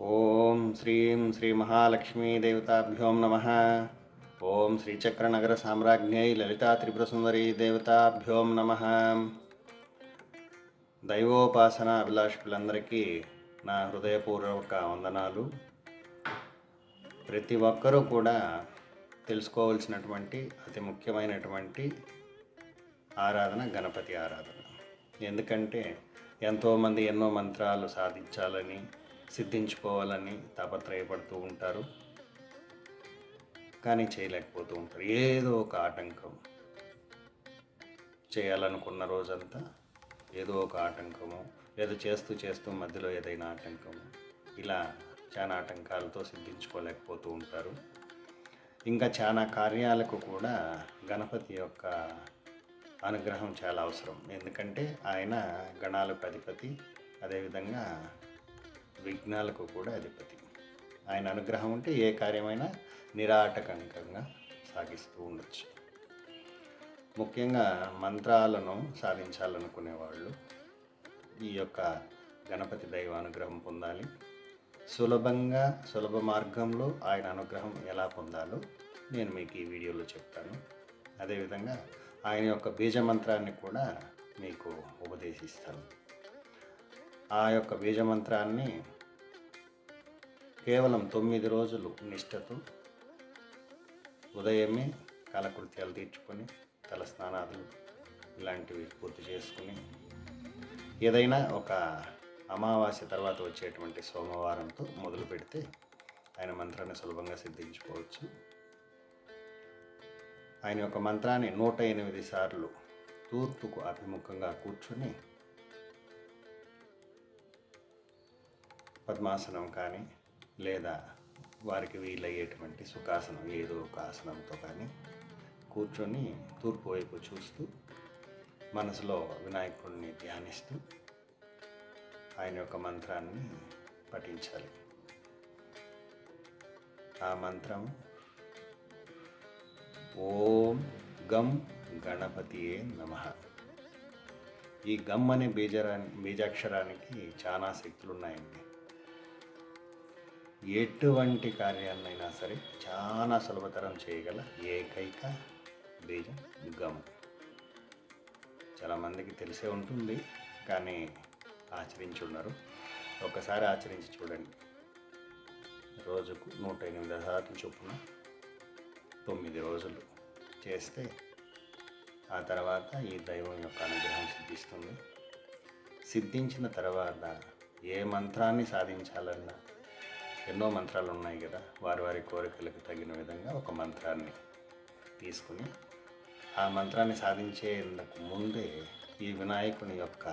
ఓం శ్రీం శ్రీ మహాలక్ష్మీదేవతాభ్యో నమ. ఓం శ్రీచక్రనగర సామ్రాజ్ఞై లలితా త్రిపురసుందరీ దేవతాభ్యోం నమ. దైవోపాసన అభిలాషకులందరికీ నా హృదయపూర్వక వందనాలు. ప్రతి ఒక్కరూ కూడా తెలుసుకోవాల్సినటువంటి అతి ముఖ్యమైనటువంటి ఆరాధన గణపతి ఆరాధన. ఎందుకంటే ఎంతోమంది ఎన్నో మంత్రాలు సాధించాలని సిద్ధించుకోవాలని తాపత్రయపడుతూ ఉంటారు. కానీ చేయలేకపోతూ ఉంటారు. ఏదో ఒక ఆటంకం చేయాలనుకున్న రోజంతా ఏదో ఒక ఆటంకము ఏదో చేస్తూ చేస్తూ మధ్యలో ఏదైనా ఆటంకము ఇలా చాలా ఆటంకాలతో సిద్ధించుకోలేకపోతూ ఉంటారు. ఇంకా చాలా కార్యాలకు కూడా గణపతి యొక్క అనుగ్రహం చాలా అవసరం. ఎందుకంటే ఆయన గణాలకు అధిపతి అదేవిధంగా విఘ్నాలకు కూడా అధిపతి. ఆయన అనుగ్రహం ఉంటే ఏ కార్యమైనా నిరాటకంకంగా సాగిస్తూ ఉండొచ్చు. ముఖ్యంగా మంత్రాలను సాధించాలనుకునే వాళ్ళు ఈ యొక్క గణపతి దైవ అనుగ్రహం పొందాలి. సులభంగా సులభ మార్గంలో ఆయన అనుగ్రహం ఎలా పొందాలో నేను మీకు ఈ వీడియోలో చెప్తాను. అదేవిధంగా ఆయన యొక్క బీజ మంత్రాన్ని కూడా మీకు ఉపదేశిస్తాను. ఆ యొక్క బీజ మంత్రాన్ని కేవలం తొమ్మిది రోజులు నిష్టతో ఉదయమే కాలకృత్యాలు తీర్చుకొని తల స్నానాలు ఇలాంటివి పూర్తి చేసుకుని ఏదైనా ఒక అమావాస్య తర్వాత వచ్చేటువంటి సోమవారంతో మొదలు పెడితే ఆయన మంత్రాన్ని సులభంగా సిద్ధించుకోవచ్చు. ఆయన యొక్క మంత్రాన్ని నూట ఎనిమిది సార్లు తూర్పుకు అభిముఖంగా కూర్చుని పద్మాసనం కానీ లేదా వారికి వీలయ్యేటువంటి సుఖాసనం ఏదో ఒక ఆసనంతో కానీ కూర్చొని తూర్పు వైపు చూస్తూ మనసులో వినాయకుడిని ధ్యానిస్తూ ఆయన యొక్క మంత్రాన్ని పఠించాలి. ఆ మంత్రం ఓం గం గణపతియే నమ. ఈ గమ్ అనే బీజరా బీజాక్షరానికి చాలా శక్తులు ఉన్నాయండి ఎటువంటి కార్యాన్నైనా సరే చాలా సులభతరం చేయగల ఏకైక బీజం గమ్. చాలామందికి తెలిసే ఉంటుంది కానీ ఆచరించి ఉన్నారు ఒకసారి ఆచరించి చూడండి. రోజుకు నూట ఎనిమిది సార్లు చొప్పున తొమ్మిది రోజులు చేస్తే ఆ తర్వాత ఈ దైవం యొక్క అనుగ్రహం సిద్ధిస్తుంది. సిద్ధించిన తర్వాత ఏ మంత్రాన్ని సాధించాలన్నా ఎన్నో మంత్రాలు ఉన్నాయి కదా. వారి వారి కోరికలకు తగిన విధంగా ఒక మంత్రాన్ని తీసుకుని ఆ మంత్రాన్ని సాధించేందుకు ముందే ఈ వినాయకుని యొక్క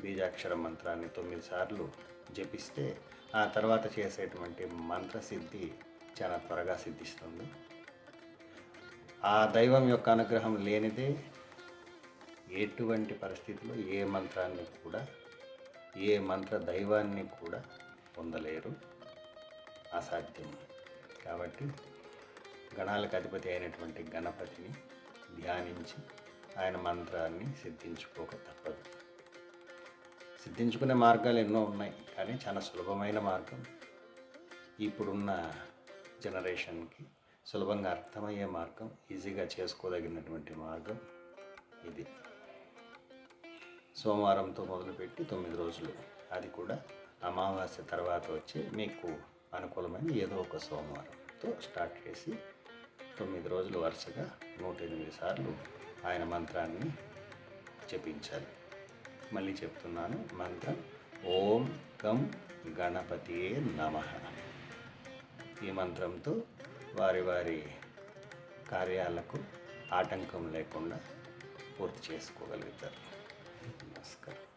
బీజాక్షర మంత్రాన్ని తొమ్మిది సార్లు జపిస్తే ఆ తర్వాత చేసేటువంటి మంత్రసిద్ధి చాలా త్వరగా సిద్ధిస్తుంది. ఆ దైవం యొక్క అనుగ్రహం లేనిదే ఎటువంటి పరిస్థితిలో ఏ మంత్రాన్ని కూడా ఏ మంత్ర దైవాన్ని కూడా పొందలేరు. అసాధ్యం కాబట్టి గణాలకు అధిపతి అయినటువంటి గణపతిని ధ్యానించి ఆయన మంత్రాన్ని సిద్ధించుకోక తప్పదు. సిద్ధించుకునే మార్గాలు ఎన్నో ఉన్నాయి కానీ చాలా సులభమైన మార్గం ఇప్పుడున్న జనరేషన్కి సులభంగా అర్థమయ్యే మార్గం ఈజీగా చేసుకోదగినటువంటి మార్గం ఇది. సోమవారంతో మొదలుపెట్టి తొమ్మిది రోజులు. అది కూడా అమావాస్య తర్వాత వచ్చి మీకు అనుకూలమైన ఏదో ఒక సోమవారంతో స్టార్ట్ చేసి తొమ్మిది రోజులు వరుసగా నూట ఎనిమిది సార్లు ఆయన మంత్రాన్ని జపించాలి. మళ్ళీ చెప్తున్నాను మంత్రం ఓం గం గణపతియే నమ ఈ మంత్రంతో వారి వారి కార్యాలకు ఆటంకం లేకుండా పూర్తి చేసుకోగలుగుతారు. నమస్కారం.